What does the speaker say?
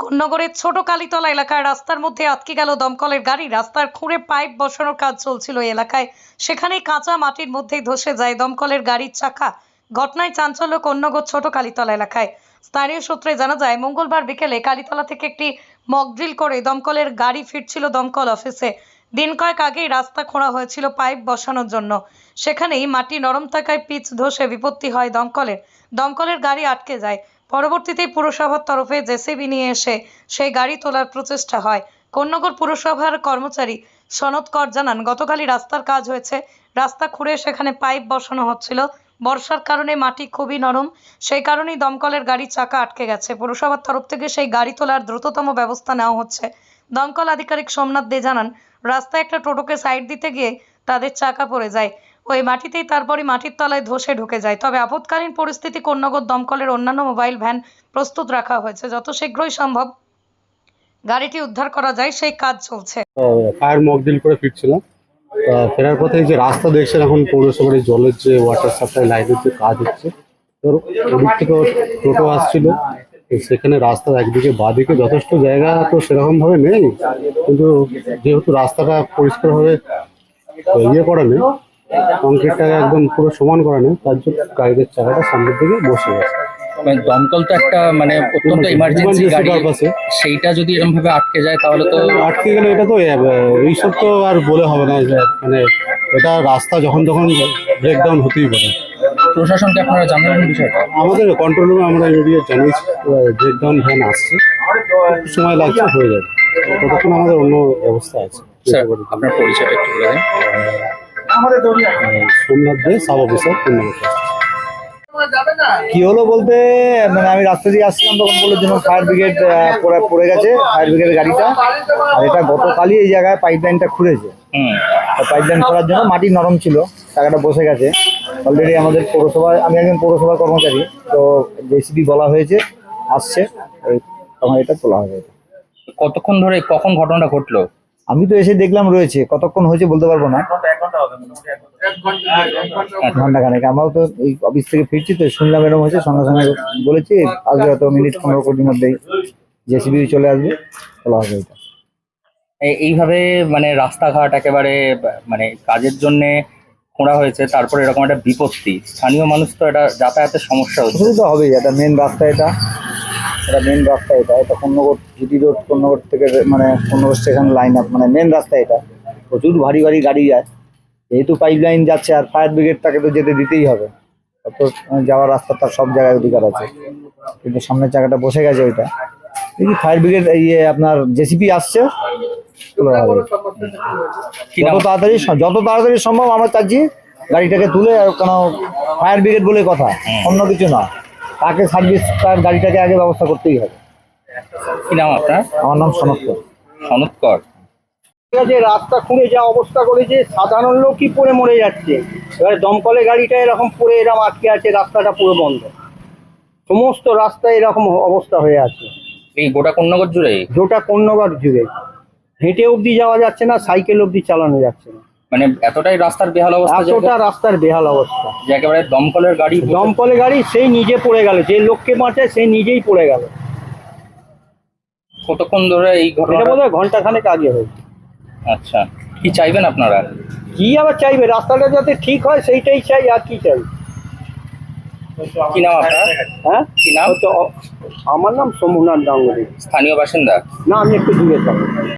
কোন্নগরের ছোট কালীতলা এলাকায় রাস্তার মধ্যে আটকে গেল দমকলের গাড়ি। রাস্তার খুঁড়ে পাইপ বসানোর কাজ চলছিল এলাকায়। সেখানেই কাঁচা মাটির মধ্যেই ধসে যায় দমকলের গাড়ির চাকা। ঘটনায় চাঞ্চল্য কোন্নগর ছোট কালীতলা এলাকায়। স্থানীয় সূত্রে জানা যায়, মঙ্গলবার বিকেলে কালীতলা থেকে একটি মকড্রিল করে দমকলের গাড়ি ফিরছিল দমকল অফিসে। দিন কয়েক আগেই রাস্তা খোঁড়া হয়েছিল পাইপ বসানোর জন্য। সেখানেই মাটি নরম থাকায় পিচ ধসে বিপত্তি হয় দমকলের। দমকলের গাড়ি আটকে যায়। পরবর্তীতে পুরসভার তরফে জেসিবি নিয়ে এসে সেই গাড়ি তোলার প্রচেষ্টা হয়। কন্যগর পুরসভার কর্মচারী সনদ কর জানান, গতকালই রাস্তার কাজ হয়েছে। রাস্তা খুঁড়ে সেখানে পাইপ বসানো হচ্ছিল। বর্ষার কারণে মাটি খুবই নরম। সেই কারণেই দমকলের গাড়ি চাকা আটকে গেছে। পুরসভার তরফ থেকে সেই গাড়ি তোলার দ্রুততম ব্যবস্থা নেওয়া হচ্ছে। দমকল আধিকারিক সোমনাথ দে জানান, রাস্তায় একটা টোটোকে সাইড দিতে গিয়ে তাদের চাকা পড়ে যায়। ওই মাটিতেই তারপরই মাটির তলায় ধসে ঢুকে যায়। তবে আপৎকালীন পরিস্থিতি কন্যগর দমকলের অন্যান্য মোবাইল ভ্যান প্রস্তুত রাখা হয়েছে। যত শীঘ্রই সম্ভব গাড়িটি উদ্ধার করা যায়, সেই কাজ চলছে। ফায়ার মকডিল করে ফিরছিলাম। ফেরার পথে যে রাস্তা দেখছেন, এখন পৌরসভার জলের যে ওয়াটার সাপ্লাই লাইনের যে কাজ হচ্ছে থেকে টোটো আসছিল। সেখানে রাস্তার একদিকে বাদিকে যথেষ্ট জায়গা তো সেরকম ভাবে নেই। কিন্তু যেহেতু রাস্তাটা পরিষ্কার পরিষ্কারভাবে ইয়ে করা নেই কংক্রিটটাকে একদম পুরো সমান করা নেই তার জন্য গাড়িদের চাকাটা সামনের দিকে বসে গেছে মানে দমকল তো একটা মানে অত্যন্ত ইমার্জেন্সি গাড়ি। সেইটা যদি এরকম ভাবে আটকে যায় তাহলে তো আটকে গেলে এটা তো এইসব তো আর বলে হবে না মানে এটা রাস্তা যখন তখন ব্রেকডাউন হতেই পারে। প্রশাসনকে আপনারা জানালেন বিষয়টা? আমাদের কন্ট্রোল রুমে আমরা ইমিডিয়েট জানিয়েছি ব্রেকডাউন ভ্যান আসছে। সময় লাগছে হয়ে যাবে। ততক্ষণ আমাদের অন্য ব্যবস্থা আছে। স্যার আপনার পরিচয়টা একটু বলে দিন। সোমনাথ দে সাব অফিসার কি হলো বলতে? মানে আমি রাস্তা দিয়ে আসছিলাম তখন বলে যেন ফায়ার ব্রিগেড পড়ে গেছে ফায়ার ব্রিগেডের গাড়িটা। আর এটা গতকালই এই জায়গায় পাইপ লাইনটা খুঁড়েছে। হুম। পাইপ লাইন করার জন্য মাটি নরম ছিল টাকাটা বসে গেছে। অলরেডি আমাদের পৌরসভায় আমি একজন পৌরসভার কর্মচারী তো জেসিবি বলা হয়েছে আসছে তখন এটা তোলা হবে। কতক্ষণ ধরে কখন ঘটনাটা ঘটলো? আমি তো এসে দেখলাম রয়েছে কতক্ষণ হয়েছে বলতে পারব না। ঘণ্টা খানেক। আমরাও তো এই অফিস থেকে ফিরছি তো শুনলাম এরকম হয়েছে সঙ্গে সঙ্গে বলেছি আসবে হয়তো মিনিট পনেরো কোটির মধ্যেই জেসিবি চলে আসবে তোলা হবে এটা। এইভাবে মানে রাস্তাঘাট একেবারে মানে কাজের জন্য খোঁড়া হয়েছে তারপরে এরকম একটা বিপত্তি। স্থানীয় মানুষ তো এটা যাতায়াতের সমস্যা হচ্ছে। অসুবিধা হবেই এটা মেন রাস্তা এটা। এটা মেন রাস্তা এটা। এটা কন্যগর জিটি রোড কন্যগর থেকে মানে কন্যগর স্টেশন লাইন আপ মানে মেন রাস্তা এটা। প্রচুর ভারী ভারী গাড়ি যায়। যেহেতু পাইপ লাইন যাচ্ছে আর ফায়ার ব্রিগেড তাকে তো যেতে দিতেই হবে। তত যাওয়ার রাস্তা তার সব জায়গায় অধিকার আছে। কিন্তু সামনের জায়গাটা বসে গেছে ওইটা। দেখি ফায়ার ব্রিগেড ইয়ে আপনার জেসিপি আসছে যত তাড়াতাড়ি যত তাড়াতাড়ি সম্ভব আমরা চাচ্ছি গাড়িটাকে তুলে আর কেন ফায়ার ব্রিগেড বলে কথা অন্য কিছু না। তাকে সার্ভিস তার গাড়িটাকে আগে ব্যবস্থা করতেই হবে। কি নাম আপনার? আমার নাম সনত্য সনৎকর আছে রাস্তা খুঁড়ে যা অবস্থা করেছে সাধারণ লোকই পড়ে মরে যাচ্ছে। এবারে দমকলে গাড়িটা এরকম পড়ে এরকম আটকে আছে রাস্তাটা পুরো বন্ধ। সমস্ত রাস্তায় এরকম অবস্থা হয়ে আছে। এই গোটা কন্যাগর জুড়ে? গোটা কন্যগর জুড়ে। হেঁটে অবধি যাওয়া যাচ্ছে না সাইকেল অবধি চালানো যাচ্ছে না। মানে এতটাই রাস্তার বেহাল অবস্থা যে এতটা রাস্তার বেহাল অবস্থা। যে একেবারে দমকলের গাড়ি দমকলে গাড়ি সেই নিজে পড়ে গেল যে লোককে বাঁচায় সে নিজেই পড়ে গেল। কতক্ষণ ধরে এই ঘটনা ঘণ্টা খানেক আগে হয়েছে। আচ্ছা কি চাইবেন আপনারা? কি আবার চাইবে? রাস্তাটা যাতে ঠিক হয় সেইটাই চাই আর কি চাই? কি নাম আপনার? হ্যাঁ? কি নাম? তো আমার নাম সোমনাথ গাঙ্গুলি। স্থানীয় বাসিন্দা? না আমি একটু দূরে থাকি।